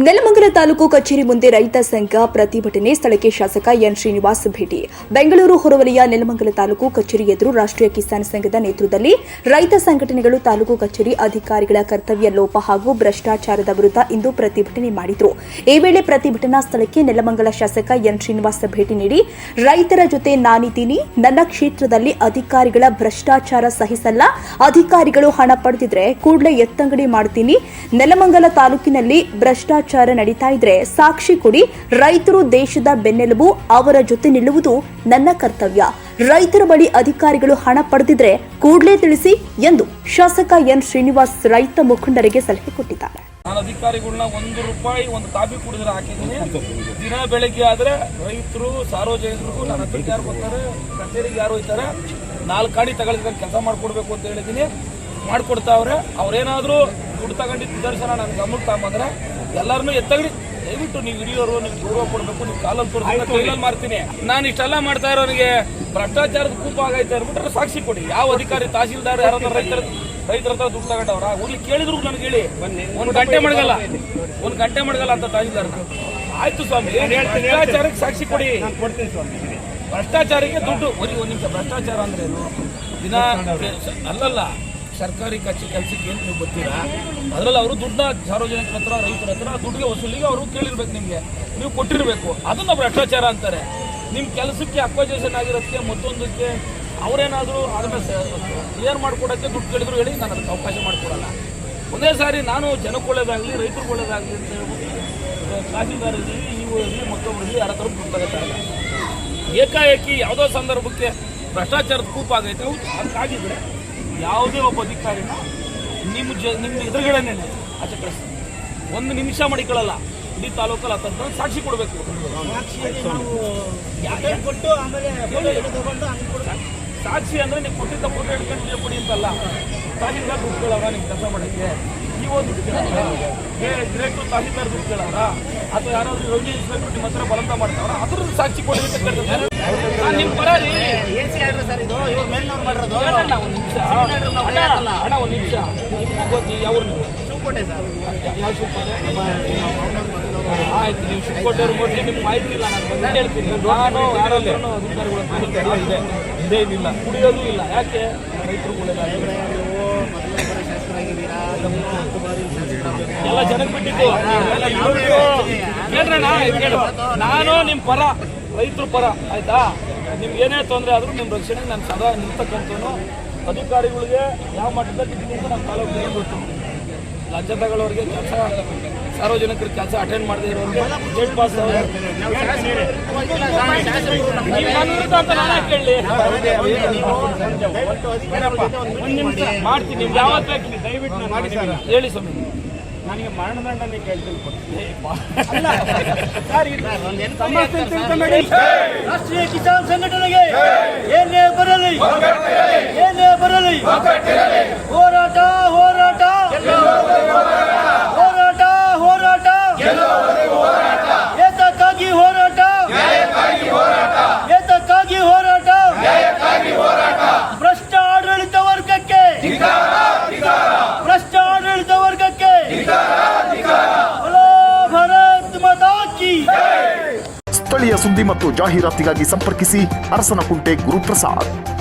ನೆಲಮಂಗಲ ತಾಲೂಕು ಕಚೇರಿ ಮುಂದೆ ರೈತ ಸಂಘ ಪ್ರತಿಭಟನೆ ಸ್ಥಳಕ್ಕೆ ಶಾಸಕ ಎನ್ ಶ್ರೀನಿವಾಸ್ ಭೇಟಿ. ಬೆಂಗಳೂರು ಹೊರವಲಯ ನೆಲಮಂಗಲ ತಾಲೂಕು ಕಚೇರಿ ಎದುರು ರಾಷ್ಟ್ರೀಯ ಕಿಸಾನ್ ಸಂಘದ ನೇತೃತ್ವದಲ್ಲಿ ರೈತ ಸಂಘಟನೆಗಳು ತಾಲೂಕು ಕಚೇರಿ ಅಧಿಕಾರಿಗಳ ಕರ್ತವ್ಯ ಲೋಪ ಹಾಗೂ ಭ್ರಷ್ಟಾಚಾರದ ವಿರುದ್ಧ ಇಂದು ಪ್ರತಿಭಟನೆ ಮಾಡಿದ್ರು. ಈ ವೇಳೆ ಪ್ರತಿಭಟನಾ ಸ್ಥಳಕ್ಕೆ ನೆಲಮಂಗಲ ಶಾಸಕ ಎನ್ ಶ್ರೀನಿವಾಸ್ ಭೇಟಿ ನೀಡಿ, ರೈತರ ಜೊತೆ ನಾನಿದ್ದೀನಿ ನನ್ನ ಕ್ಷೇತ್ರದಲ್ಲಿ ಅಧಿಕಾರಿಗಳ ಭ್ರಷ್ಟಾಚಾರ ಸಹಿಸಲ್ಲ, ಅಧಿಕಾರಿಗಳು ಹಣ ಪಡೆದಿದ್ರೆ ಕೂಡಲೇ ಎತ್ತಂಗಡಿ ಮಾಡ್ತೀನಿ. ನೆಲಮಂಗಲ ತಾಲೂಕಿನಲ್ಲಿ ಭ್ರಷ್ಟಾಚಾರ ನಡೀತಾ ಇದ್ರೆ ಸಾಕ್ಷಿ ಕೊಡಿ. ರೈತರು ದೇಶದ ಬೆನ್ನೆಲುಬು, ಅವರ ಜೊತೆ ನಿಲ್ಲುವುದು ನನ್ನ ಕರ್ತವ್ಯ. ರೈತರ ಬಳಿ ಅಧಿಕಾರಿಗಳು ಹಣ ಪಡೆದಿದ್ರೆ ಕೂಡಲೇ ತಿಳಿಸಿ ಎಂದು ಶಾಸಕ ಎನ್ ಶ್ರೀನಿವಾಸ್ ರೈತ ಮುಖಂಡರಿಗೆ ಸಲಹೆ ಕೊಟ್ಟಿದ್ದಾರೆ. ನಾನು ಅಧಿಕಾರಿಗಳನ್ನ ಒಂದು ರೂಪಾಯಿ, ಒಂದು ಕಾಫಿ ಕುಡಿದ್ರೆ ಹಾಕಿದ್ದೀನಿ. ದಿನ ಬೆಳಗ್ಗೆ ಆದ್ರೆ ರೈತರು ಸಾರ್ವಜನಿಕರಿಗೂ ನನ್ನ ಯಾರು ಬರ್ತಾರೆ ಕಚೇರಿಗೆ ಯಾರು ಹೋಯ್ತಾರೆ ನಾಲ್ಕು ತಗೊಳ್ತಾರೆ ಕೆಲಸ ಮಾಡ್ಕೊಡ್ಬೇಕು ಅಂತ ಹೇಳಿದ್ದೀನಿ. ಮಾಡ್ಕೊಡ್ತಾವ್ರೆ. ಅವ್ರೇನಾದ್ರೂ ದುಡ್ಡು ತಗೊಂಡಿದ್ದ ನಿದರ್ಶನ ನನ್ನ ಗಮನಕ್ಕೆ ತಗೊಂಬಂದ್ರೆ ಎಲ್ಲರನ್ನೂ ಎತ್ತಗಡಿ ದಯವಿಟ್ಟು ನೀವು ಹಿರಿಯೋರು ನೀವು ಗೌರವ ಕೊಡ್ಬೇಕು ನೀವು ಕಾಲಲ್ಲಿ ತೋರಿಸಿ ಮಾಡ್ತೀನಿ ನಾನು ಇಷ್ಟೆಲ್ಲ ಮಾಡ್ತಾ ಇರೋರಿಗೆ ಭ್ರಷ್ಟಾಚಾರದ ಕೂಪ ಆಗೈತೆ ಅಂದ್ಬಿಟ್ರೆ ಸಾಕ್ಷಿ ಕೊಡಿ. ಯಾವ ಅಧಿಕಾರಿ ತಹಸೀಲ್ದಾರ್ ಯಾರಾದ್ರೂ ರೈತರ ರೈತರ ಹತ್ರ ದುಡ್ಡು ತಗೊಂಡವ್ರ? ಹೋಗ್ಲಿ ಕೇಳಿದ್ರು ನನಗೆ ಹೇಳಿ. ಒಂದು ಗಂಟೆ ಮಡಗಲ್ಲ. ಒಂದು ಗಂಟೆ ಮಡಗಲ್ಲ ಅಂತ ತಹಸೀಲ್ದಾರ್ ಆಯ್ತು ಸ್ವಾಮಿ. ಭ್ರಷ್ಟಾಚಾರಕ್ಕೆ ಸಾಕ್ಷಿ ಕೊಡಿ. ಕೊಡ್ತೀನಿ ಸ್ವಾಮಿ. ಭ್ರಷ್ಟಾಚಾರಕ್ಕೆ ದುಡ್ಡು. ಒಂದು ನಿಮಿಷ ಭ್ರಷ್ಟಾಚಾರ ಅಂದ್ರೆ ಏನು ದಿನ ಅಲ್ಲಲ್ಲ. ಸರ್ಕಾರಿ ಕಚೇರಿ ಕೆಲಸಕ್ಕೆ ಏನು ನೀವು ಬರ್ತೀರಾ ಅದರಲ್ಲಿ ಅವರು ದುಡ್ಡನ್ನ ಸಾರ್ವಜನಿಕರ ಹತ್ರ, ರೈತರ ಹತ್ರ ದುಡ್ಡಿಗೆ ವಸೂಲಿಗೆ ಅವರು ಕೇಳಿರ್ಬೇಕು ನಿಮಗೆ. ನೀವು ಕೊಟ್ಟಿರಬೇಕು. ಅದನ್ನ ಭ್ರಷ್ಟಾಚಾರ ಅಂತಾರೆ. ನಿಮ್ಮ ಕೆಲಸಕ್ಕೆ ಅಕ್ವಜೇಷನ್ ಆಗಿರೋದಕ್ಕೆ ಮತ್ತೊಂದಕ್ಕೆ ಅವರೇನಾದರೂ ಅದನ್ನ ಕ್ಲಿಯರ್ ಮಾಡಿಕೊಡೋಕ್ಕೆ ದುಡ್ಡು ಕೇಳಿದ್ರು ಹೇಳಿ ನಾನು ಅದಕ್ಕೆ ಅವಕಾಶ ಮಾಡಿಕೊಡಲ್ಲ. ಒಂದೇ ಸಾರಿ ನಾನು ಜನಕ್ಕೆ ಒಳ್ಳೇದಾಗಲಿ ರೈತರು ಒಳ್ಳೇದಾಗಲಿ ಅಂತ ಹೇಳ್ಬಿಟ್ಟು ನೀವು ಇರಲಿ ಮತ್ತೊಬ್ರು ಇರಲಿ ಯಾರ ಹತ್ರ ದುಡ್ಡು ತಗೋತಾರಲ್ಲ ಏಕಾಏಕಿ ಯಾವುದೋ ಸಂದರ್ಭಕ್ಕೆ ಭ್ರಷ್ಟಾಚಾರದ ಕೂಪ ಆಗೈತೆ. ಹೌದು ಅದಕ್ಕಾಗಿದ್ರೆ ಯಾವುದೇ ಒಬ್ಬ ಅಧಿಕಾರಿನ ನಿಮ್ಮ ಜ ನಿಮ್ಮ ಎದುರುಗಡೆನೇ ಆಚೆ ಕಳಿಸ್ತಾರೆ ಒಂದು ನಿಮಿಷ ಮಡಿಕೊಳ್ಳಲ್ಲ ಇಡೀ ತಾಲೂಕಲ್ಲಿ ಹತ್ತಂತ ಸಾಕ್ಷಿ ಕೊಡಬೇಕು. ಕೊಟ್ಟು ಆಮೇಲೆ ತಗೊಂಡು ಹಂಗೆ ಕೊಡು. ಸಾಕ್ಷಿ ಅಂದ್ರೆ ನೀವು ಕೊಟ್ಟಿದ್ದ ಫೋಟೋ ಹಿಡ್ಕೊಂಡು ನೀವು ಕೊಡಿ ಅಂತಲ್ಲ. ತಹಸೀಲ್ದಾರ್ ದುಡ್ಡು ಕೇಳವ್ರ ನಿಮ್ಗೆ ಕೆಲಸ ಮಾಡಕ್ಕೆ? ನೀವು ದುಡ್ಡು ಕೇಳವ್ರ ಡೈರೆಕ್ಟರ್ ತಹಸೀಲ್ದಾರ್ ದುಡ್ಡು ಕೇಳವ್ರ ಅಥವಾ ಯಾರಾದ್ರೂ ರೋಗಿ ಇನ್ಸ್ಪೆಕ್ಟರ್ ನಿಮ್ಮ ಹತ್ರ ಬಲಂತ ಮಾಡ್ತಾವ್ರ? ಅದ್ರದ್ದು ಸಾಕ್ಷಿ ಕೊಡಿ ಅಂತ ಕೇಳ್ತಾರೆ ನಿಮ್ಮ ಪರ ರೀ ಏನ್ ಆರ್ಡ್ರ್ ಸರ್ ಇದು ಇವ್ರ ಮೇಲ್ನವ್ರು ಮಾಡಿರೋದು ಅಣ್ಣ ಒಂದು ನಿಮಿಷ ಅಣ್ಣ ಒಂದು ನಿಮಿಷ ನಿಮ್ಗೆ ಗೊತ್ತಿ ಅವ್ರು ನೀವು ಶಿವಕೋಟೆ ಸರ್ ಯಾವ ಶಿವಕೋಟೆ ಆಯ್ತು ನೀವು ಶಿವಕೋಟೆಯವ್ರು ಮೊದಲು ನಿಮ್ಗೆ ಮಾಹಿತಿ ಇಲ್ಲ ನಾನು ಬಂದು ಹೇಳ್ತೀನಿ ನಾನು ಯಾರಲ್ಲೂ ಅಧಿಕಾರಿಗಳ ಮಾಹಿತಿ ಎಲ್ಲ ಇದೆ ಇದೇ ಇಲ್ಲ ಕುಡಿಯೋದು ಇಲ್ಲ ಯಾಕೆ ರೈತರು ಒಳ್ಳೆದಾಗಿದೆ ನೀವು ಮೊದಲನೇ ಬಾರಿ ಶಾಸಕರಾಗಿದ್ದೀರಾ ನೀವು ಹತ್ತು ಬಾರಿ ಶಾಸಕರಾಗಿದ್ದೀರಾ ಎಲ್ಲ ಜನಕ್ಕೆ ಬಿಟ್ಟಿದ್ದು. ನಾನು ನಿಮ್ಮ ಪರ ರೈತರು ಪರ ಆಯ್ತಾ ನಿಮ್ಗೆ ಏನೇ ತೊಂದರೆ ಆದರೂ ನಿಮ್ಮ ರಕ್ಷಣೆಗೆ ನಾನು ಸದಾ ನಿಲ್ತಕ್ಕಂಥವನು ಅಧಿಕಾರಿಗಳಿಗೆ ಯಾವ ಮಟ್ಟದಲ್ಲಿ ಇದ್ದೀನಿ ನಮ್ಮ ತಾಲೂಕು ಗೊತ್ತು. ಲಂಚ ತಗೊಳ್ಳೋರಿಗೆ ಕೆಲಸ, ಸಾರ್ವಜನಿಕರ ಕೆಲಸ ಅಟೆಂಡ್ ಮಾಡದೇ ಇರೋರಿಗೆ ಗೇಟ್ ಪಾಸ್ ಅಂತ ನಾನೇ ಮೀಟಿಂಗ್ ಮಾಡ್ತೀನಿ. ನಿಮ್ಗೆ ಯಾವತ್ತು ದಯವಿಟ್ಟು. ಹೇಳಿ ಸ್ವಾಮಿ. ನನಗೆ ಮರಣದಂಡನೆ ಕೇಳ್ತೀನಿ ರಾಷ್ಟ್ರೀಯ ಕಿಸಾನ್ ಸಂಘಟನೆಗೆ ಏನೇ ಬರಲಿ ಏನೇ ಬರಲಿ ಹೋರಾಟ ಹೋರಾಟ. ಹೋರಾಟ. ಹೋರಾಟ ಏತಕ್ಕಾಗಿ ಹೋರಾಟ. ಏತಕ್ಕಾಗಿ ಹೋರಾಟ. ಭ್ರಷ್ಟ ಆಡಳಿತ ವರ್ಗಕ್ಕೆ ಭ್ರಷ್ಟ ಆಡಳಿತ ವರ್ಗಕ್ಕೆ ಬಲೋ ಭಾರತ್ ಮಾತಾ ಕಿ ಸ್ಥಳೀಯ ಸುದ್ದಿ ಮತ್ತು ಜಾಹೀರಾತಿಗಾಗಿ ಸಂಪರ್ಕಿಸಿ ಅರಸನಕುಂಟೆ ಗುರುಪ್ರಸಾದ್.